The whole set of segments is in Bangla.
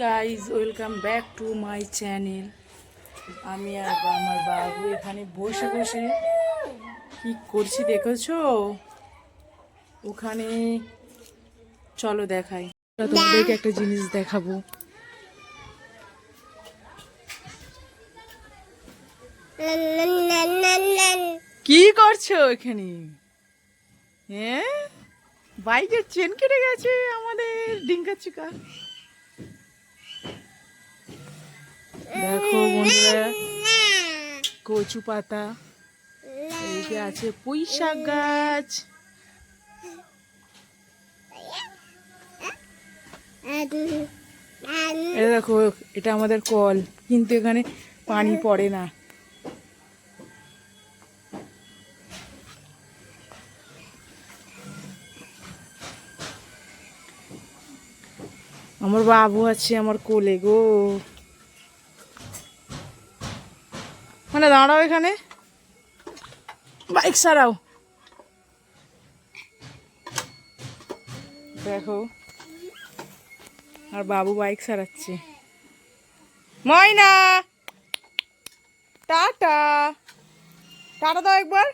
Guys welcome back to my channel আমি আর আমার বাবু এখানে বসে বসে কি করছি দেখেছ? ওখানে চলো দেখাই। তোমাদেরকে একটা জিনিস দেখাবো। কি করছ এখানে? হ্যাঁ? বাইকের চেন কেটে গেছে আমাদের ডিঙ্কা চিকা দেখো বন্ধুরা, কচু পাতা আছে পুঁই শাক গাছ। দেখো, এটা আমাদের কল, কিন্তু এখানে পানি পড়ে না। আমার বাবু আছে আমার কোলে গো। মানে দাঁড়াও এখানে। বাইক সারাও। দেখো। আর বাবু বাইক সারাচ্ছে। ময়না! টাটা। টাটা দাও একবার।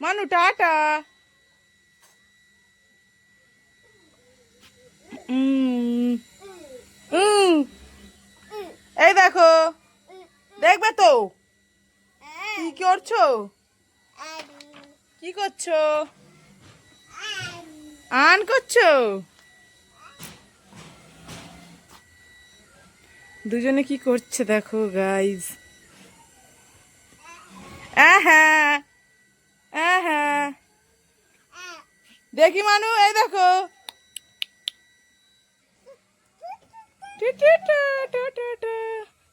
মানু, টাটা। কি করছ? কি করছ? আন করছ? দুজনে কি করছে দেখো গাইজ হ্যাঁ হ্যাঁ। দেখি মানু, এই দেখো।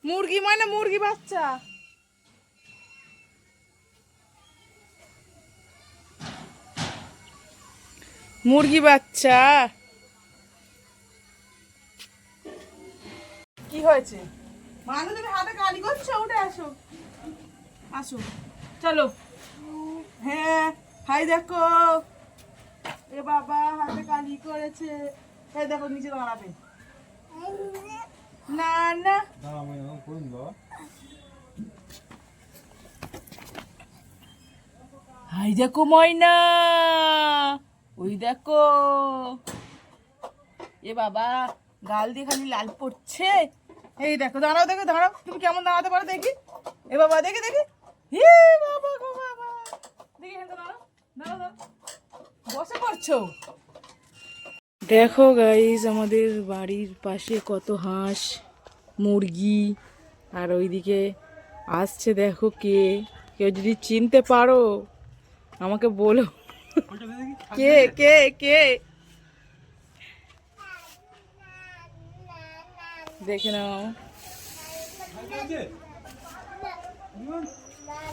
মুরগি মানে মুরগি বাচ্চা। মুরগি বাচ্চা। কি হয়েছে? মানু তুমি হাতে কালি করছ উঠে আসো। আসো। চলো। হ্যাঁ হাই দেখো। এ বাবা হাতে কালি করেছে। এই দেখো নিচে দাঁড়াবে। না না। হাই দেখো ময়না। ওই দেখো। এ বাবা, গাল দিয়ে খালি লাল পড়ছে। এই দেখো, দাঁড়াও দেখো, দাঁড়াও, তুমি কেমন দাঁড়াতে পারো দেখি। এ বাবা, দেখি দেখি। হে বাবা গো বাবা। দেখি এখানে দাঁড়াও বসে পড়ছো? দেখো গাইজ আমাদের বাড়ির পাশে কত হাঁস, মুরগি, আর ওইদিকে আসছে দেখো কে। কেউ যদি চিনতে পারো, আমাকে বলো। কে কে কে? দেখে নাও।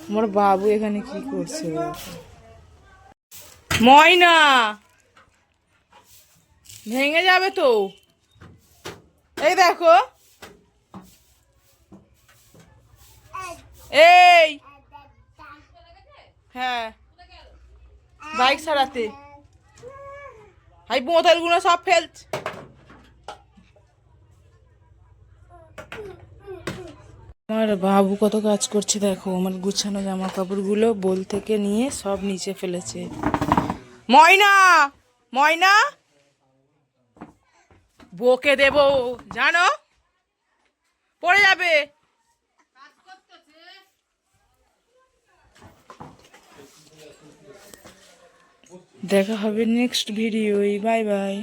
আমার বাবু এখানে কি করছে ময়না! ভেঙে যাবে তো। এই দেখো। এই। হ্যাঁ। বাইক সারাতে। হাই বোতলগুলো সব ফেলছে। আমার বাবু কত কাজ করছে দেখো আমার গুছানো জামা কাপড়গুলো বোল থেকে নিয়ে সব নিচে ফেলেছে। ময়না ময়না। বকে দেব জানো? পড়ে যাবে। দেখা হবে নেক্সট ভিডিও বাই বাই